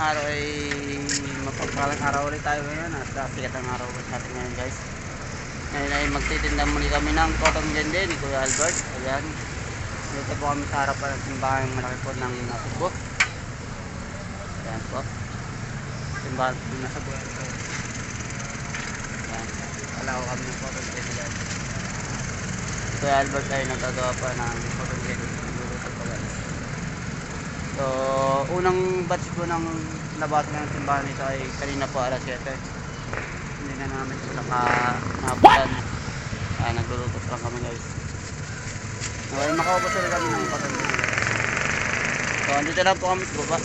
araw ay mapagpalang araw ulit tayo ngayon at uh, sikat ang araw ulit natin ngayon guys. Ngayon ay magtitinda muli kami ng cotton gende ni Kuya Albert. Ayan. Dito po kami sa harapan ng simbahan malaki po ng Nasubo. Ayan po. Simbahan po ng Nasubo. Ayan. Wala ko kami ng cotton gende guys. Kuya Albert ay nagagawa pa ng cotton gende. So, unang batch po ng nabasa ng simbahan nito ay kanina po alas 7. Hindi na namin po naka nabutan. Ah, nagluluto pa lang kami guys. Okay, makaubos ulit kami ng patanda. So, andito lang po kami sa baba.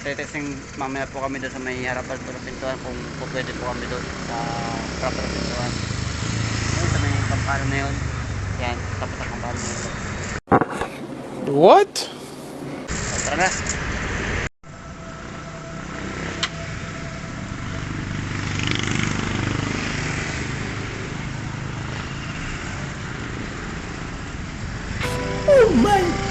Tetesting mamaya po kami doon sa may harapan po ng pintuan kung po pwede po kami doon sa ng pintuan. Ayun, sa may kampano na yun. Yan, tapat ang kampano na yun. What? Oh my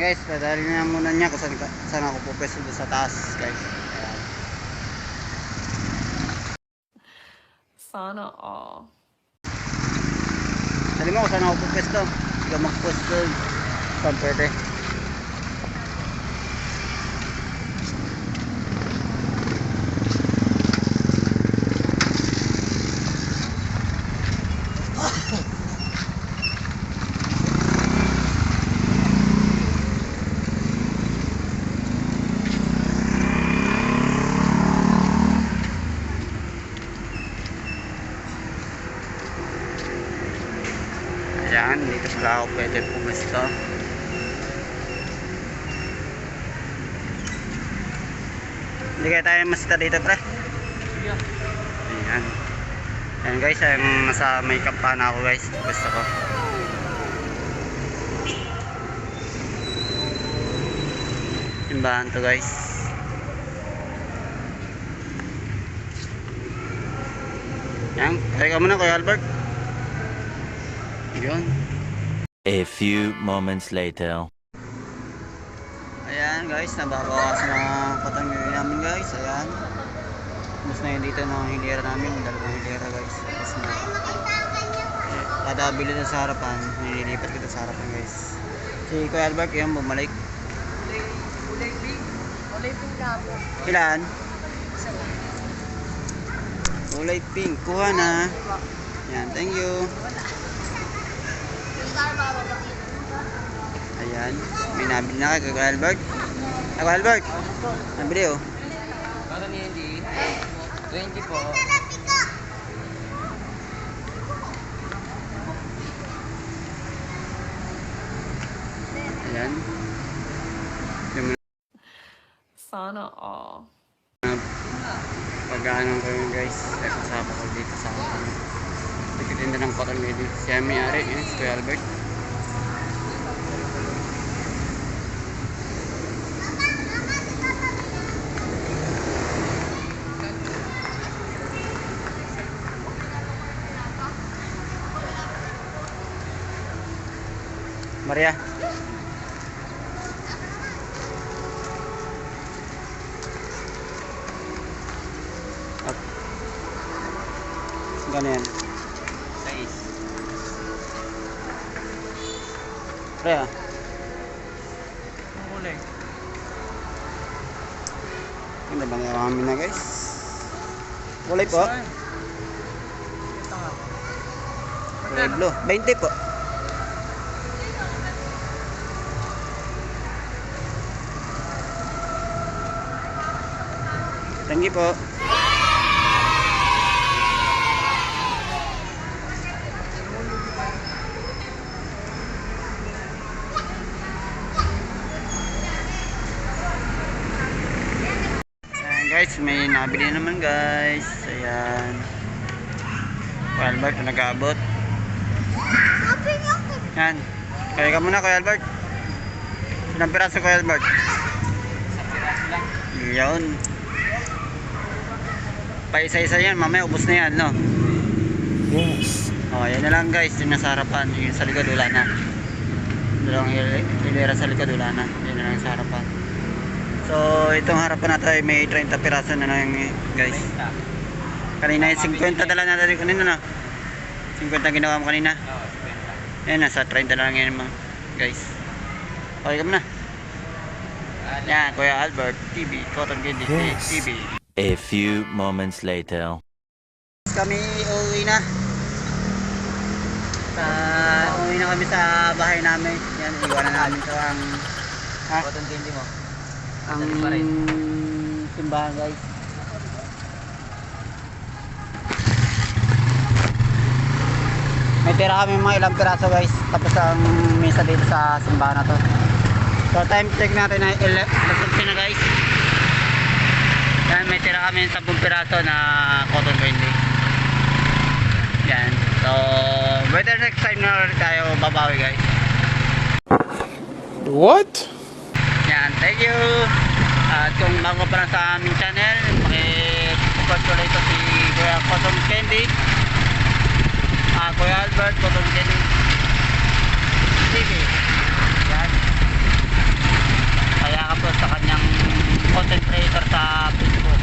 Ayan guys, padali na muna niya kung saan, saan ako pupwesto doon sa taas guys. Ayan. Sana all. Sabi mo kung saan ako pupwesto. Sige magpwesto. Saan pwede. Ayan, dito pala ako pwede pumwesto. Hindi kaya tayo masita dito pre. Ayan. Ayan guys, ang nasa may kampana ako guys. Gusto ko. Simbahan to guys. Yan, kaya ka muna Kuya Albert. Yun. A few moments later. Ayan guys, nababawas na patanggal namin guys. Ayan. Mas na yun dito ng hilera namin. Dalawang hilera guys. Tapos na. Eh, Kada bili na sa harapan, nililipat kita sa harapan guys. Si Kuya Albert yun, bumalik. Kulay pink. Kulay pink na po. Ilan? Kulay pink. Kuha na. Yan, thank you. Ayan. May nabili na kay Kuya Albert. Ah, Kuya Albert. Nabili oh. Ano ni Andy? 20 po. Ayan. Sana all. pag-ano ko yun guys. Ay kasama ko dito sa akin. Nagtitinda ng cotton candy. Siya may ari. Yun, si Kuya Albert. Maria. Up. Ganyan. Pre ah. Kulay. Ano bang kami na guys? Kulay po. Kulay blue. 20 po. Thank you po. Guys, may nabili naman guys. Ayan. Kuya Albert, nag-aabot. Yan. Kaya ka muna Kuya Albert. Ilang piraso ko Albert? Yun. Pa isa-isa yan, mamaya ubos na yan, no? Yes. Oh, yan na lang guys, yung nasa harapan, yung sa likod wala na. Dalawang hil- hilera sa likod wala na, yun na lang sa harapan. So, itong harapan natin ay may 30 piraso na lang eh, guys. Kanina yung 50 dala natin kanina na. 50 ginawa mo kanina. Yan, nasa 30 na lang yan mga guys. Okay ka muna. Yan, Kuya Albert, TV, Cotton Candy, Yes. TV. A few moments later. Kami uuwi na. Sa, uuwi na kami sa bahay namin. Yan, iwanan namin sa ang, ha? Cotton candy mo. Ang simbahan guys. May tira kami mga ilang piraso guys. Tapos ang misa dito sa simbahan na to. So time check natin ay 11 na guys. Yan, may tira kami 10 piraso na cotton candy. Yan. So, better next time na ulit tayo babawi guys. What? video. At kung bago pa lang sa aming channel pakisupport ko ito si Kuya Cotton Candy. Uh, Kuya Albert Cotton Candy. TV yan. Kaya ka po sa kanyang content creator sa Facebook.